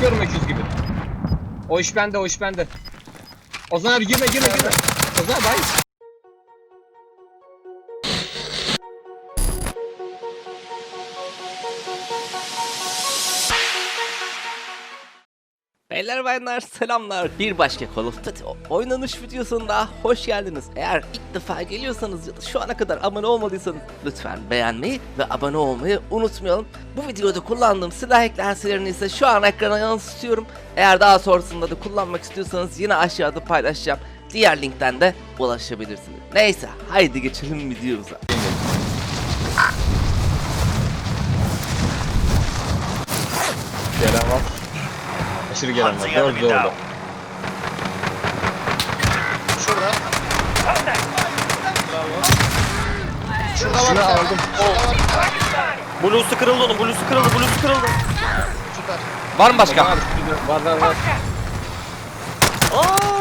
Sıkıyorum öküz gibi. O iş bende o iş bende. Ozan abi girme girme girme. Ozan abi hayır. Beyler bayanlar selamlar. Bir başka Call of Duty oynanış videosunda hoş geldiniz. Eğer ilk defa geliyorsanız ya da şu ana kadar abone olmadıysanız lütfen beğenmeyi ve abone olmayı unutmayalım. Bu videoda kullandığım silah eklentilerini ise şu an ekrana yansıtıyorum. Eğer daha sonrasında da kullanmak istiyorsanız yine aşağıda paylaşacağım. Diğer linkten de ulaşabilirsiniz. Neyse haydi geçelim videomuza. Gelen var. Aşırı gelen var. Hunting Dört enemy zorda. down. Şurada. Şurada var Şunu aldım. Var. Blue'su kırıldı onun, Blue'su kırıldı, Blue'su kırıldı. Süper. Var mı başka? Şurada var var var. Aa,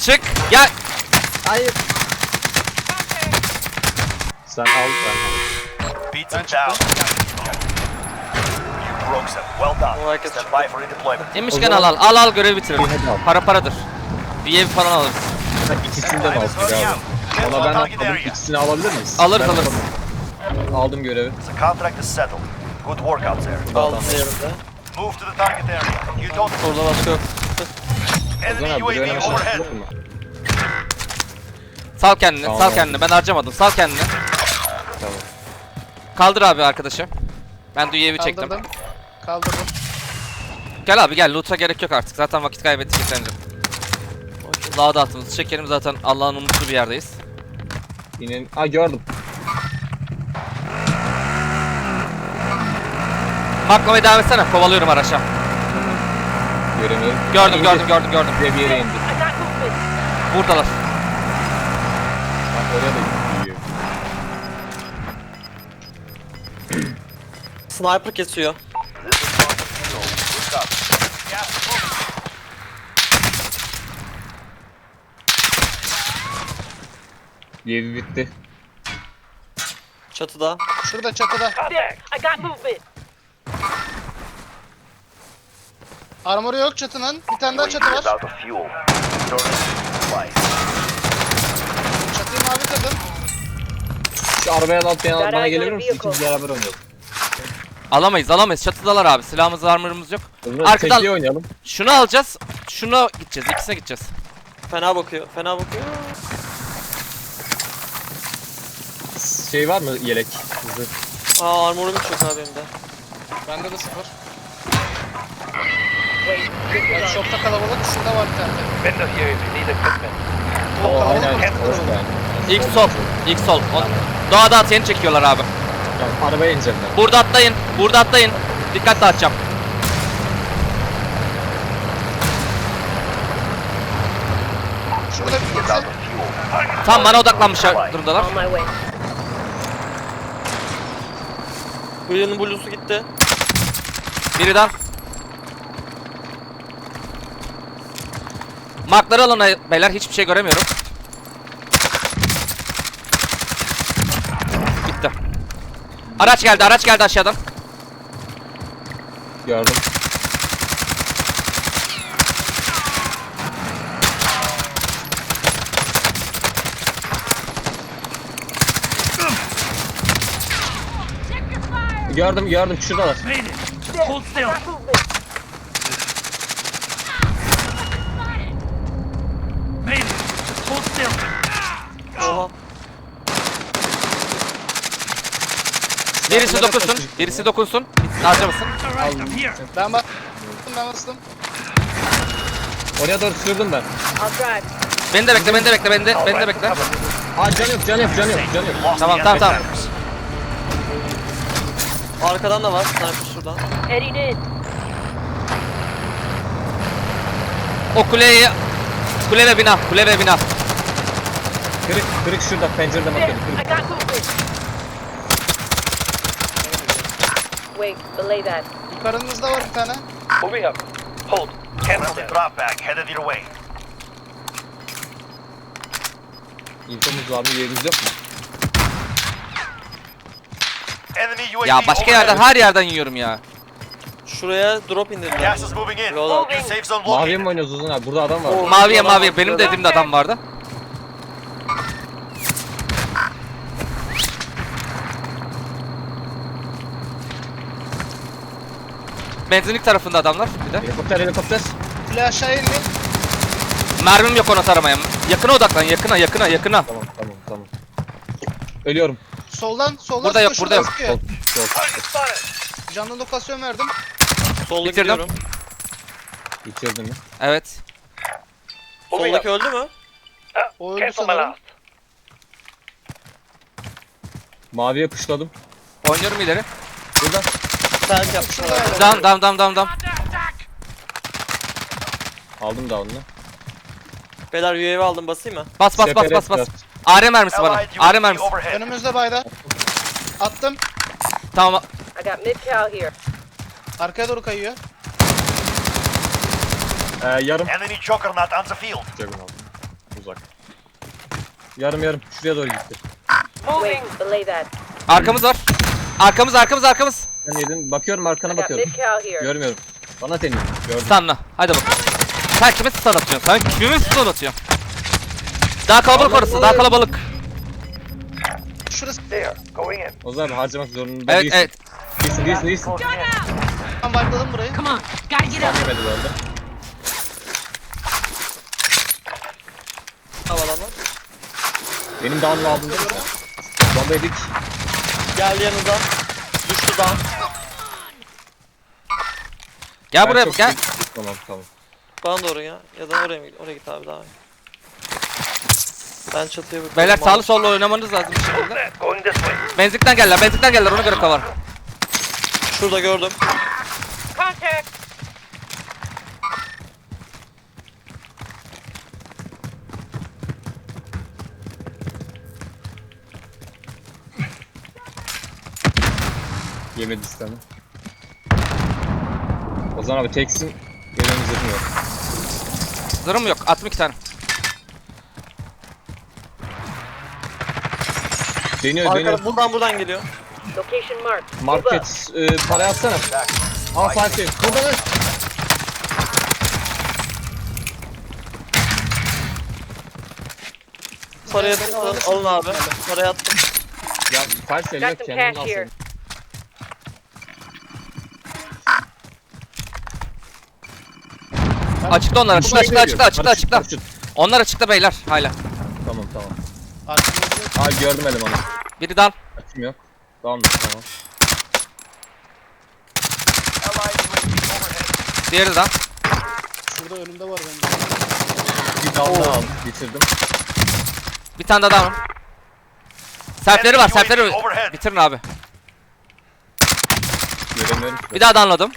Çık gel. Hayır. Sen al ben. Beat them O herkes Stand by for redeployment. Demişken al al al al görev al. Para paradır. Bir ev falan de mi aldık abi? Valla ben aldım. İkisini alabilir miyiz? Alırız, Ben alırız. aldım. Görevi. The contract is settled. Good work out there. aldım yerinde. Move to the target area. You don't. Orada başka yok. Enemy UAV overhead. Sal kendini, Tamam. sal kendini. Ben harcamadım. Sal kendini. Tamam. Kaldır abi arkadaşı. Ben de UAV çektim. Kaldırdım. Kaldırdım. Gel abi gel. Loot'a gerek yok artık. Zaten vakit kaybettik yeterince. Daha dağıtımızı çekelim zaten Allah'ın umutlu bir yerdeyiz. İnin. Aa gördüm. Maklamaya devam etsene. Kovalıyorum araçla. Göremiyorum. Gördüm İndi. gördüm gördüm gördüm. Bir yere indi. Buradalar. Bak oraya da gidiyor. Sniper kesiyor. This is Mark Zero. Good copy. Gas is moving. Yevi bitti. Çatıda. Şurada çatıda. There, I got movement. Armoru yok çatının. Bir tane daha çatı var. out of fuel. Return to supplies. Çatıyı mavi kırdım. Şu arabaya bana eyes gelebilir misin? İkimiz beraber oynayalım. Alamayız alamayız. Çatıdalar abi. Silahımız armorımız yok. Arkadan... Arkadan- oynayalım. Şunu alacağız. Şuna gideceğiz. İkisine gideceğiz. Fena bakıyor, fena bakıyor. Şey var mı yelek? Zırh. Aa armorum hiç yok abi benim de. Bende de sıfır. Bak şokta kalabalık. Şurada var bir tane. Vendor here if you need equipment. O O aynen kalabalık. aynen. Hoş geldin. İlk sol. İlk sol. O, doğada at yeni çekiyorlar abi. Tamam, arabaya ineceğim ben. Burada atlayın. Burada atlayın. Dikkat dağıtacağım. Şurada bir Is kimse. out of fuel. Tam bana odaklanmış durumdalar. on my way. Birinin Blue'su gitti. Biri daha. Markları alın beyler hiçbir şey göremiyorum. Gitti. Araç geldi araç geldi aşağıdan. Gördüm. Gördüm gördüm şuradalar. Got movement. Oha. Birisi dokunsun. Birisi dokunsun. Harcamasın. Ben bastım. Ben bastım. Oraya doğru sürdüm ben. I'll drive. Beni de bekle beni de bekle beni de, beni de bekle. Aa can yok can yok can yok can yok. Tamam, tamam, tamam. Arkadan da var, sniper şuradan. Heading in. O kuleyi Kule ve bina, kule ve bina. Kırık kırık şurada pencereden There, bakıyorum. I Kırık. got movement. Wait, belay that. Yukarınızda var bir tane. Hold. Cancel the drop back. Headed your way. İnfomuz var mı yerimiz yok mu? Enemy UAV Ya başka yerden her yerden yiyorum ya. Şuraya drop indirdiler. Gas is moving in. Loadout. New safe zone Maviye mi oynuyoruz Ozan abi? Burada adam var. Maviye maviye benim adam. dediğimde adam vardı. Benzinlik tarafında adamlar bir de. Helikopter helikopter. Kule aşağı indi. Mermim yok ona taramaya. Yakına odaklan yakına yakına yakına. Tamam tamam tamam. Ölüyorum. Soldan soldan Burada yok, burada yok. Sol, sol. Canlı lokasyon verdim. Solda Bitirdim. gidiyorum. Bitirdim mi? Evet. Soldaki öldü mü? O öldü sanırım. Maviye pışladım. Oynuyorum ileri. Burada. Self yapmış. Şurada herhalde. yani. Dam dam dam dam dam. Aldım da onu. Beyler UAV aldım basayım mı? Bas bas bas bas bas. AR mermisi bana. AR mermisi. Önümüzde bayda. Attım. Tamam. I got mid-cal here. Arkaya doğru kayıyor. Ee, yarım. Enemy juggernaut on the field. Aldım. Uzak. Yarım yarım. Şuraya doğru gitti. Wait, belay that. Arkamız var. Arkamız arkamız arkamız. Sen yedin. Bakıyorum arkana bakıyorum. Görmüyorum. Bana deniyor. Gördüm. Stunla. Hadi bakalım. Sen kime stun atıyorsun? Sen kime stun atıyorsun? Daha kalabalık orası. Daha kalabalık. Şurası There, going in. Ozan abi harcamak zorunda Evet değilsin. evet. Değilsin değilsin değilsin. tam wipe'ladım burayı. Come on, gotta get up. Yemedi bu arada. Havalanma. Benim down'u mi? Bomba yedik. Geldi yanınıza. Düştü down. Gel Ben buraya çok gel. Tamam tamam. Bana doğru ya. Ya da oraya mı git? Oraya git abi daha iyi. Ben çatıya bakıyorum. Beyler sağlı sollu oynamanız lazım bir şekilde. Benzikten gelirler. Benzikten gelirler. Ona göre kavar. Şurada gördüm. Contact! Yemedi sistemi. Ozan abi teksin. İzledim yok. Zırhım yok. Attım iki tane. Deniyor deniyor. Arkada buradan buradan geliyor. Location marked. Market e, para atsana. Al Fatih. Burada lan. Paraya alın, alın abi. Paraya attım. Ya Fatih yok Got some kendin cash al here. sen. Açıkta onlar. Açıkta açıkta açıkta açıkta açıkta. Paraşüt. Onlar açıkta beyler. Hala. Tamam tamam. Arkamızda. Abi gördüm elemanı. Biri dal. Açım yok. Tamam tamam. Diğeri dal. Şurada önümde var bende. Bir down daha aldım. Bitirdim. Bir tane daha down'um. Serpleri var. Serpleri. Bitirin abi. Göremiyorum. ki. Bir daha downladım.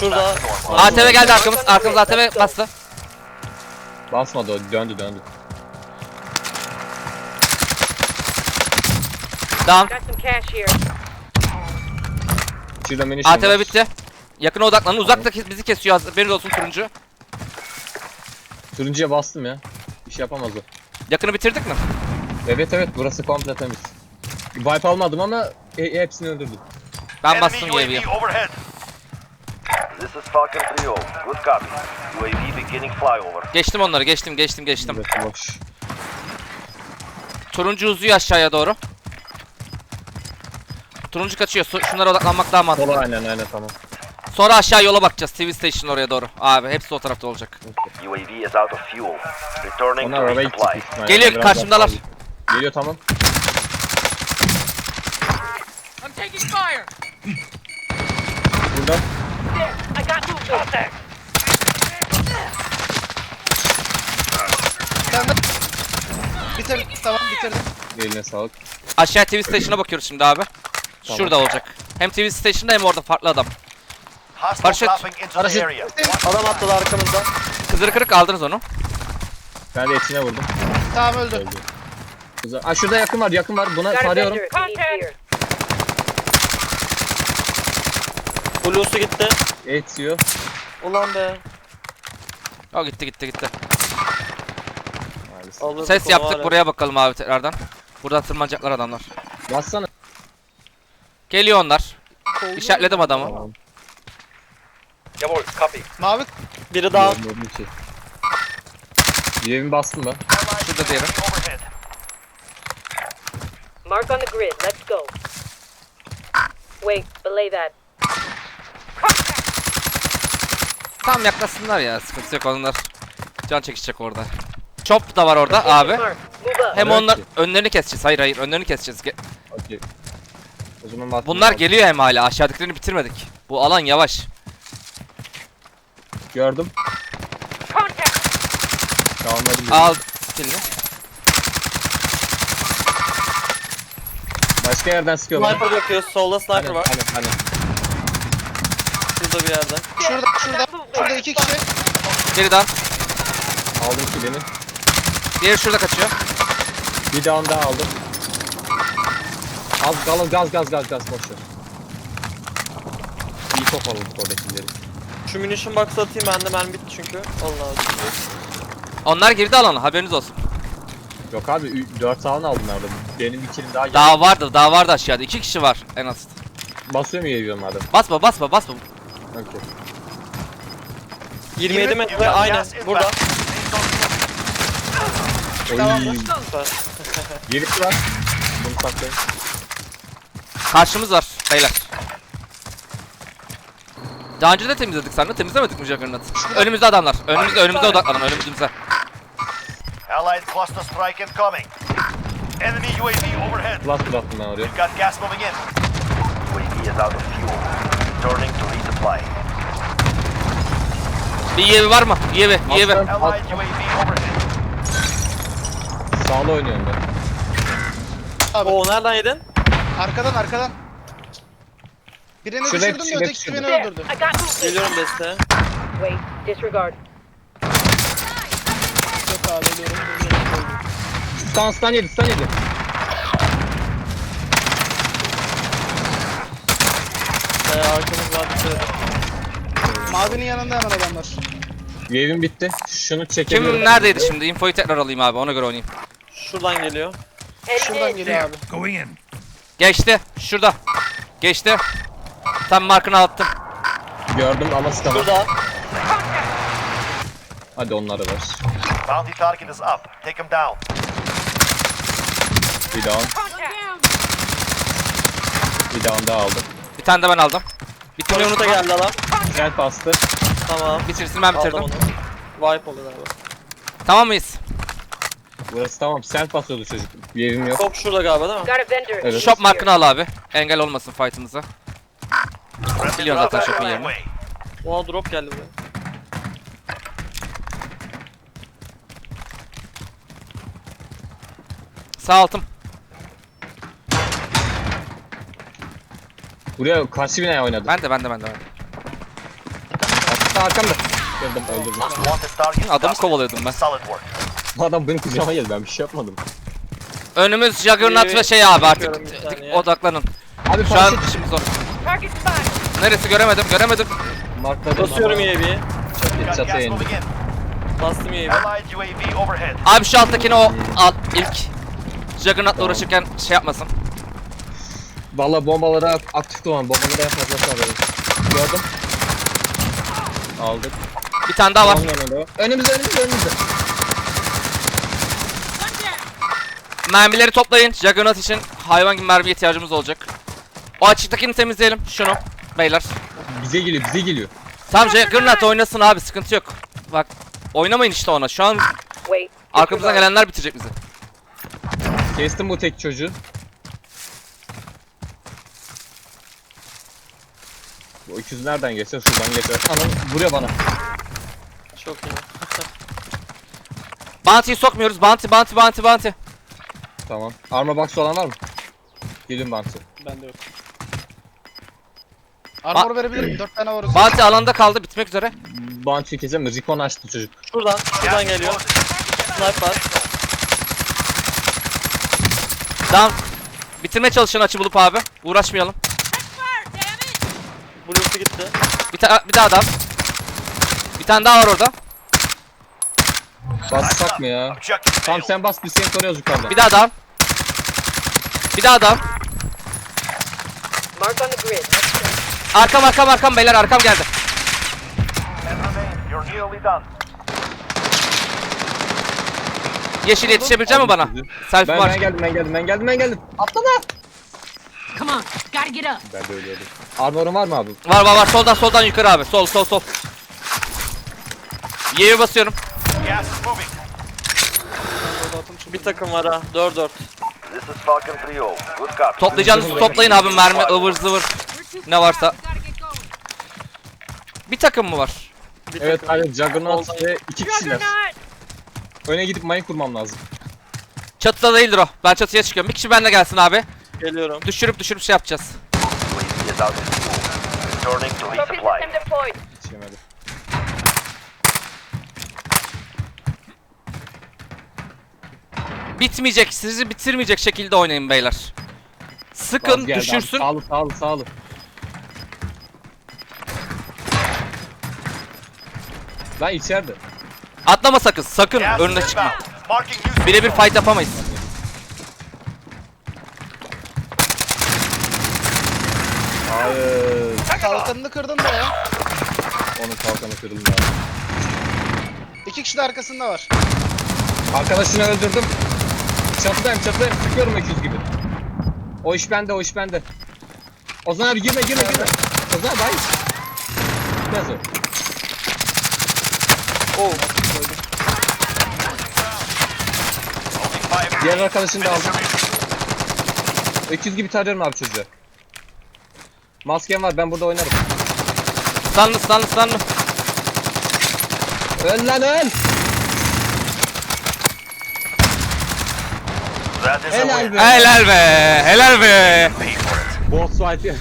Şurada. ATV geldi arkamız. Arkamız ATV bastı. Basmadı o. Döndü döndü. Down. Got some cash here. Şurada şey ATV bitti. Yakına odaklanın. Uzakta kes- bizi kesiyor. Hazır. Beni olsun turuncu. Turuncuya bastım ya. Bir şey yapamaz o. Yakını bitirdik mi? Evet evet burası komple temiz. Wipe almadım ama e- hepsini öldürdüm. Ben Enemy bastım UAV UAV'ye. overhead. This is Falcon 3-0. Good copy. UAV beginning flyover. Geçtim onları. Geçtim geçtim geçtim. Boş. Turuncu uzuyor aşağıya doğru. Turuncu kaçıyor. Su- Şunlara odaklanmak daha mantıklı. Sola aynen aynen tamam. Sonra aşağı yola bakacağız. TV Station oraya doğru. Abi hepsi o tarafta olacak. UAV is out of fuel. Returning Onlar to arabaya resupply. Geliyor, Biraz daha karşımdalar. Geliyor tamam. I'm taking fire. Burada. Daha. Bitirdim. Tamam bitirdim. Eline sağlık. Aşağı TV Station'a bakıyoruz şimdi abi. Tamam. Şurada olacak. Hem TV Station'da hem orada farklı adam. Paraşüt. Adam atladı arkamızda. Kızırı kırık aldınız onu. Ben de içine vurdum. Tamam öldü. Öldü. Güzel. Aa şurada yakın var yakın var. Buna here. Blue'su gitti. Etiyor. Ulan be. O gitti gitti gitti. Maalesef. Alırdık Ses onu yaptık var buraya bakalım abi tekrardan. Buradan tırmanacaklar adamlar. Bassana. Geliyor onlar. İşaretledim adamı. Tamam. Jawohl, copy. Mavi Biri daha. Gördüm ki. Yevimi bastım ben. Şurada diğeri. Overhead. Mark on the grid. Let's go. Wait, belay that. Tam yaklaşsınlar ya. Sıkıntı yok onlar. Can çekişecek orada. Chop da var orada abi. Hem onlar önlerini keseceğiz. Hayır hayır önlerini keseceğiz. Ge- Okey. O zaman bastım. Bunlar geliyor hem hala. Aşağıdakilerini bitirmedik. Bu alan yavaş. Gördüm. Al skillini. Başka yerden sıkıyorlar. Sniper bakıyor. Solda sniper Hani, var. hani, hani. Şurada bir yerde. şurada şurada. Şurada iki kişi. Biri down. Aldım kilini. Diğeri şurada kaçıyor. Bir down daha aldım. Az gaz gaz gaz gaz gaz boş ver. İyi top aldık oradakileri. Şu munition box'ı atayım bende mermi bitti çünkü. Allah Allah. Onlar girdi alana haberiniz olsun. Yok abi 4 sağını aldım nerede? Benim bir kilim daha geldi. Daha vardı daha vardı aşağıda. İki kişi var en az. Basıyor mu yiyorum madem? Basma basma basma. Okey. 27 metre aynen burada. Tamam. Gerisi var. Bunu saklayın. Karşımız var beyler. Daha önce de temizledik sanırım. Temizlemedik mi Juggernaut? Önümüzde adamlar. Önümüzde önümüzde odaklanın. Önümüzde. Allied cluster strike incoming. Enemy UAV overhead. Blast bıraktım ben oraya. We've got gas moving in. UAV is out of fuel. Returning to resupply. Bir yevi var mı? Yevi, yevi. Aslan, Allied. UAV overhead. Sağlı oynuyorum ben. Abi Oo nereden yedin? arkadan arkadan. Birini Şurada, düşürdüm de şurada, ötekisi şurada. beni There. öldürdü. I got movement. Geliyorum desteğe. Wait, disregard. Ölüyorum, öldüm. Stun stun yedi stun yedi. Ee, arkamız var edin. Mavinin yanında hemen adamlar. Wave'im bitti. Şunu çekemiyorum. Kim neredeydi şimdi? Infoyu tekrar alayım abi. Ona göre oynayayım. Şuradan geliyor. Şuradan in. geliyor abi. Geçti. Şurada. Geçti. Tam markını attım. Gördüm ama sıkamam. Şurada. Hadi onları ver. Bounty target is up. Take him down. Bir down. Bir down daha aldım. Bir tane de ben aldım. Bitirmeyi Konuşta unutma. geldi adam. Gel bastı. Tamam. Bitirsin ben Aldım bitirdim. onu. Wipe oldu galiba. Tamam mıyız? Burası tamam. Self basıyordu çocuk. Wave'im yok. Top şurada galiba değil mi? Got a vendor. Evet. Shop markını al abi. Engel olmasın fight'ımıza. Biliyorsun zaten shop'un yerini. Oha drop geldi buraya. Sağ altım. Buraya karşı binaya oynadı. Ben de ben de ben de. ben de. Hatta arkamda. Gördüm öldürdüm. Adamı kovalıyordum ben. Bu adam benim kucağıma geldi. Ben bir şey yapmadım. Önümüz Juggernaut ve şey abi artık bakıyorum bir saniye. odaklanın. Abi Şu an işimiz zor. Neresi göremedim göremedim. markladım. Basıyorum UAV'yi. Çatı, Got çatıya gas indi. moving in. Bastım UAV'yi. Overhead. Abi şu alttakini o al ilk. Juggernaut'la uğraşırken şey yapmasın. Valla bombalara aktif olan bombalara fazla sarıyorum. Gördüm. Aldık. Bir tane daha var. Önümüzde önümüzde önümüzde. Mermileri toplayın. Juggernaut için hayvan gibi mermiye ihtiyacımız olacak. O açıktakini temizleyelim. Şunu. Beyler. Bize geliyor bize geliyor. Tamam Juggernaut oynasın abi sıkıntı yok. Bak oynamayın işte ona. Şu an arkamızdan gelenler bitirecek bizi. Kestim bu tek çocuğu. Bu ikiz nereden geçse şuradan geçer. Anam vuruyor bana. Çok iyi. Bounty'yi sokmuyoruz. Bounty, bounty, bounty, bounty. Tamam. Armor box olan var mı? Gelin bantı. Bende yok. Armor verebilirim. 4 tane var. Bounty alanda kaldı. Bitmek üzere. Bounty kesem mi? Recon açtı çocuk. Şuradan. Şuradan geliyor. Sniper var. Down. Bitirmeye çalışın açı bulup abi. Uğraşmayalım. Blue'su gitti. Bir, ta bir daha down. Bir tane daha var orada. Bassak mı ya? Tamam sen bas biz seni koruyoruz yukarıdan. Bir daha down. Bir daha down. Mark on the grid. Arkam arkam arkam beyler arkam geldi. Yeşil yetişebilecek mi bana? Selfie Ben, var. ben geldim ben geldim ben geldim ben geldim. Atlama. Come on, up. Ben de öyle. Armor'un var mı abi? Var var var soldan soldan yukarı abi. Sol sol sol. Y'ye basıyorum. Gas is moving. Bir takım var ha. 4-4. This is Falcon 3-0. Good copy. Toplayacağınızı toplayın abi mermi ıvır zıvır. Ne varsa. Bir takım mı var? Bir Evet takım. abi Juggernaut ve iki kişiler. Öne gidip mayın kurmam lazım. Çatıda değildir o. Ben çatıya çıkıyorum. Bir kişi benimle gelsin abi. Geliyorum. Düşürüp düşürüp şey yapacağız. UAV is out of fuel. Returning to Trophy resupply. system deployed. Yetişemedi. Bitmeyecek, sizi bitirmeyecek şekilde oynayın beyler. Sıkın, geldi abi. düşürsün. Sağlı sağlı sağlı. Lan içeride. Atlama sakın, sakın Gas önüne çıkma. inbound. Marking new Birebir fight yapamayız. Kalkanını kırdın da ya. Onun kalkanı kırıldı abi. İki kişi de arkasında var. Arkadaşını öldürdüm. Çatıdayım çatıdayım. Sıkıyorum öküz gibi. O iş bende o iş bende. Ozan abi girme girme girme. Ozan abi hayır. Gitmez o. Oh. Diğer arkadaşını da aldım. Öküz gibi tarıyorum abi çocuğu. Maskem var ben burada oynarım. Stunlı, stunlı, stunlı. Öl lan öl. That is a Helal win. be. Helal be, helal be. Pay for it. Boss fight.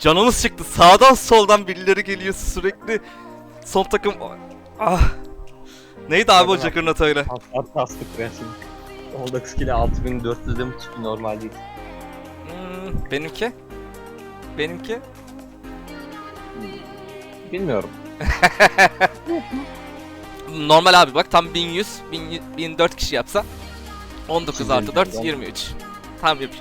Canımız çıktı. Sağdan soldan birileri geliyor sürekli. Son takım... Ah. Neydi abi o Juggernaut öyle? At tastık ben şimdi. 19 kilo 6400'de mi çıktı normal değil. Hmm, benimki? Benimki? Bilmiyorum. Normal abi bak tam 1100, 1000 1004 kişi yapsa 19 artı 4, 23. Tam yapış.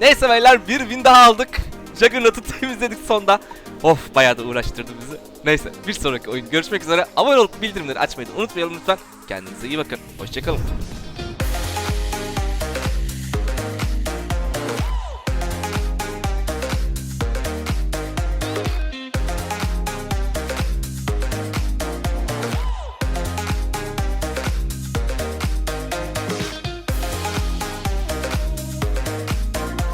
Neyse beyler bir win daha aldık. Juggernaut'u temizledik sonda. Of bayağı da uğraştırdı bizi. Neyse bir sonraki oyun görüşmek üzere. Abone olup bildirimleri açmayı da unutmayalım lütfen. Kendinize iyi bakın. Hoşçakalın.